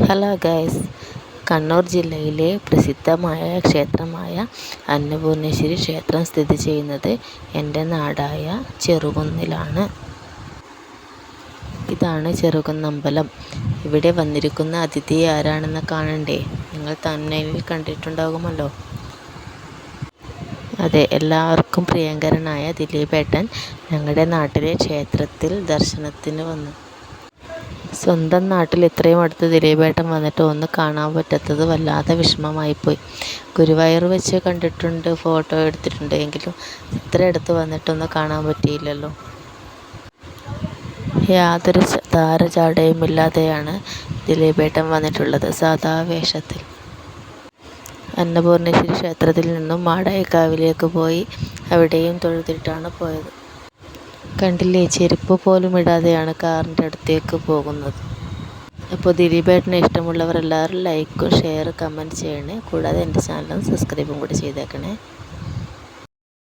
Hello guys Kannur ജില്ലയിലെ പ്രസിദ്ധമായ ക്ഷേത്രമായ അന്നപൂർണേശ്വരി ക്ഷേത്രം സ്ഥിതി ചെയ്യുന്നത് എന്റെ നാടായ ചെറുകുന്നിലാണ്. ഇതാണ് ചെറുകുന്നമ്പലം. ഇവിടെ വന്നിരിക്കുന്ന അതിഥി ആരാണെന്ന് കാണണ്ടേ? നിങ്ങൾ തന്നെ കണ്ടിട്ടുണ്ടാകുമല്ലോ. അതെ എല്ലാവർക്കും പ്രിയങ്കരനായ ദിലീപേട്ടൻ ഞങ്ങളുടെ നാട്ടിലെ ക്ഷേത്രത്തിൽ ദർശനത്തിന് വന്നു. സ്വന്തം നാട്ടിൽ ഇത്രയും അടുത്ത് ദിലീപേട്ടൻ വന്നിട്ട് ഒന്ന് കാണാൻ പറ്റാത്തത് വല്ലാതെ വിഷമമായിപ്പോയി. ഗുരുവായൂർ വെച്ച് കണ്ടിട്ടുണ്ട് ഫോട്ടോ എടുത്തിട്ടുണ്ട് എങ്കിലും ഇത്ര അടുത്ത് വന്നിട്ടൊന്ന് കാണാൻ പറ്റിയില്ലല്ലോ. യാതൊരു താരചാടയുമില്ലാതെയാണ് ദിലീപേട്ടൻ വന്നിട്ടുള്ളത് സാധാ വേഷത്തിൽ. അന്നപൂർണേശ്വരി ക്ഷേത്രത്തിൽ നിന്നും മാടായിക്കാവിലേക്ക് പോയി അവിടെയും തൊഴുതിട്ടാണ് പോയത്. കണ്ടില്ലേ? ചെരുപ്പ് പോലും ഇടാതെയാണ് കാറിന്റെ അടുത്തേക്ക് പോകുന്നത്. അപ്പോൾ ദിലീപേട്ടനെ ഇഷ്ടമുള്ളവർ എല്ലാവരും ലൈക്കും ഷെയർ കമന്റ് ചെയ്യണേ. കൂടാതെ എന്റെ ചാനലും സബ്സ്ക്രൈബും കൂടി ചെയ്തേക്കണേ.